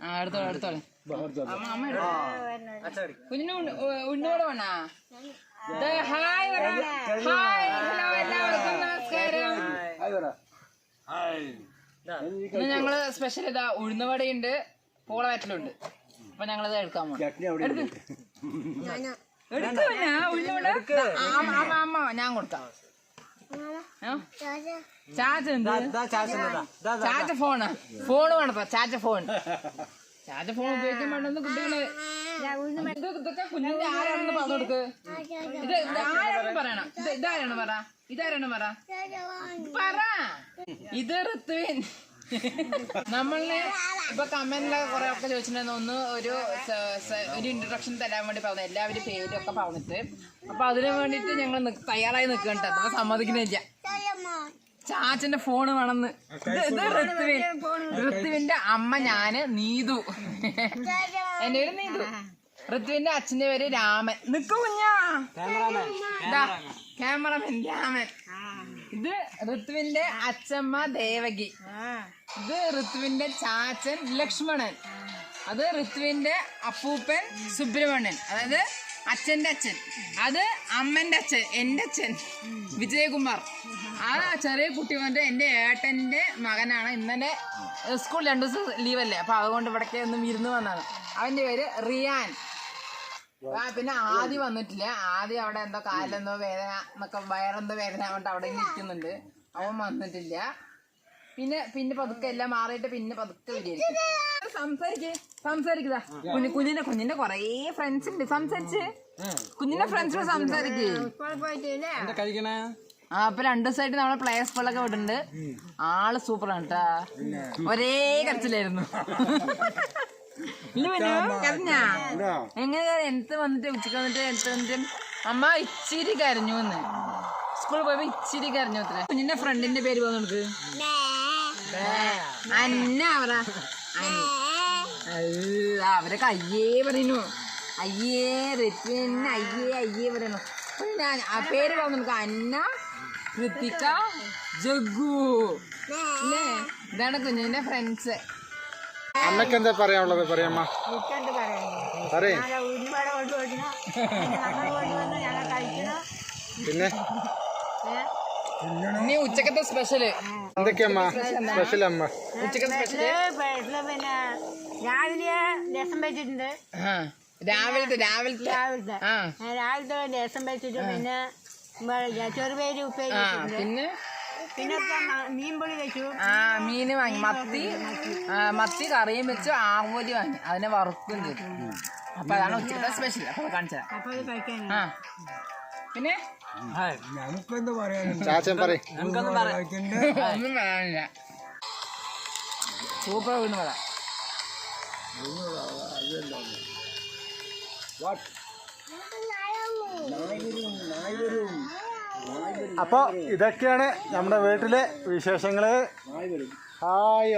ആ എടുത്തോളെ എടുത്തോളെ അമ്മ അമ്മ എടുത്തോ. കുഞ്ഞിന് ഉണ്ണി- ഉ- ഉണ്ണിയോടെ വേണോ ദേ, ഹായ് പറ. ഹായ് ഹലോ എല്ലാവർക്കും നമസ്കാരം. ഇന്ന് ഞങ്ങൾ സ്പെഷ്യൽ ഇതാ ഉഴുന്നവടയുണ്ട് പൂള വറ്റലുണ്ട് അപ്പൊ ഞങ്ങളത് എടുക്കാൻ പോകണം എടുക്ക്. പിന്നെ ഉഴുന്നവട. അമ്മ ഞാൻ കൊടുക്കാം? ചാച്ച ചാച്ച ഫോണ്. ഫോണ് വേണപ്പോ ചാച്ച ഫോൺ ചാച്ച ഫോൺ ഉപയോഗിക്കാൻ വേണ്ടെന്ന് കുട്ടികൾ. ഇത് ഇതൊക്കെ കുഞ്ഞിന്റെ ആരാണെന്ന് പറഞ്ഞു കൊടുക്ക്. ഇത് ഇത് ആരാണെന്ന് പറയണം. ഇത് ഇതാരാണ് പറ. ഇതാരാണ് പറ. പറ. ഇത് ഋത്വിൻ. നമ്മളെ ഇപ്പൊ കമന്റിലെ കുറെ ഒക്കെ ചോദിച്ചിട്ടുണ്ടായിരുന്നു. ഒന്ന് ഒരു ഒരു ഇൻട്രൊഡക്ഷൻ തരാൻ വേണ്ടി പറഞ്ഞു. എല്ലാവരും പേരും ഒക്കെ പറഞ്ഞിട്ട്. അപ്പൊ അതിനു വേണ്ടിട്ട് ഞങ്ങൾ തയ്യാറായി നിൽക്കണ്ട അപ്പൊ സമ്മതിക്കുന്നില്ല. ചാച്ചന്റെ ഫോണ് വേണമെന്ന് ഇത് ഋത്വിൻ. ഋത്വിന്റെ അമ്മ ഞാൻ നീതു. എന്റെ പേര് നീതു. ഋത്വിന്റെ അച്ഛന്റെ പേര് രാമൻ. നിക്കു കുഞ്ഞാ. ക്യാമറമാൻ രാമൻ. ഇത് ഋത്വിന്റെ അച്ഛമ്മ ദേവകി. ഇത് ഋത്വിന്റെ ചാച്ചൻ ലക്ഷ്മണൻ. അത് ഋത്വിന്റെ അപ്പൂപ്പൻ സുബ്രഹ്മണ്യൻ. അതായത് അച്ഛന്റെ അച്ഛൻ. അത് അമ്മന്റെ അച്ഛൻ എന്റെ അച്ഛൻ വിജയകുമാർ. ആ ചെറിയ കുട്ടി വന്നിട്ട് എന്റെ ഏട്ടന്റെ മകനാണ്. ഇന്നലെ സ്കൂൾ രണ്ടു ദിവസം ലീവല്ലേ? അപ്പോൾ അതുകൊണ്ട് ഇവിടേക്ക് ഒന്ന് വിരുന്ന് വന്നതാണ്. അവന്റെ പേര് റിയാൻ. പിന്നെ ആദ്യം വന്നിട്ടില്ല. ആദ്യം അവിടെ എന്തോ കാലെന്തോ വേദന എന്നൊക്കെ വയറെന്തോ വേദന കൊണ്ട് അവിടെ നിൽക്കുന്നുണ്ട് ഇരിക്കുന്നുണ്ട്. അവൻ വന്നിട്ടില്ല. പിന്നെ പിന്നെ പതുക്കെ എല്ലാം മാറിയിട്ട് പിന്നെ പതുക്കെ വരികയായിരിക്കും സംസാരിക്കേ. സംസാരിക്കുക കുഞ്ഞു കുഞ്ഞിന്റെ കുഞ്ഞിന്റെ കൊറേ ഫ്രണ്ട്സ് ഉണ്ട്. സംസാരിച്ച്. കുഞ്ഞിന്റെ ഫ്രണ്ട്സിനോട് സംസാരിക്കേ. ആ അപ്പൊ രണ്ടു ദിവസമായിട്ട് നമ്മളെ പ്ലേ സ്കൂളൊക്കെ വിടുന്നുണ്ട്. ആൾ സൂപ്പറാണ് കേട്ടാ ഒരേ കരച്ചിലായിരുന്നു. കരഞ്ഞാ? എങ്ങനെ എടുത്ത് വന്നിട്ട്? ഉച്ചയ്ക്ക് വന്നിട്ട് എടുത്ത് വന്നിട്ട്? അമ്മ ഇച്ചിരി കരഞ്ഞു എന്ന് സ്കൂളിൽ പോയപ്പോ ഇച്ചിരി കരഞ്ഞു അത്ര കുഞ്ഞിന്റെ ഫ്രണ്ടിന്റെ പേര് പോകാൻ നമുക്ക്. അന്ന അവറ അവരെ അയ്യേ പറയുന്നു അയ്യേ ഋത്വിൻ അയ്യേ അയ്യേ പറയുന്നു ആ പേര് പറഞ്ഞു നമുക്ക്. അന്ന ഋത്തിക ജഗ്ഗു. അല്ലേ ഇതാണ് കുഞ്ഞിന്റെ ഫ്രണ്ട്സ് അമ്മയ്ക്ക് എന്താ പറയാനുള്ളത്? പറയമ്മ. പറയേ. പിന്നെ ഇനി ഉച്ചക്കത്തെ സ്പെഷ്യൽ എന്തൊക്കെയമ്മ? സ്പെഷ്യൽ അമ്മ. ഉച്ചക്കത്തെ സ്പെഷ്യൽ വീട്ടിൽ പിന്നെ രാവിലെ രസം വെച്ചിട്ടുണ്ട്. ആ രാവിലത്തെ രാവിലത്തെ. രാവിലത്തെ. രാവിലത്തെ രസം വെച്ചിട്ട് പിന്നെ ചെറുപേര് ഉപ്പേരി പിന്നെ? പിന്നെ മീൻ പൊടി വെച്ചു ആ മീന് വാങ്ങി. മത്തി മത്തി കറിയും വെച്ച് ആവോലി വാങ്ങി. അതിനെ വറുക്കും ചെയ്തു അപ്പൊ അതാണ് ഉച്ചക്കത്തെ സ്പെഷ്യൽ അപ്പൊ കാണിച്ചത്. ആ. പിന്നെ? ചാച്ചൻ പറയും. ഒന്നും പറയാനില്ല. സൂപ്പർ വീണ് പറയാം അപ്പോൾ ഇതൊക്കെയാണ് നമ്മുടെ വീട്ടിലെ വിശേഷങ്ങൾ. ഹായ്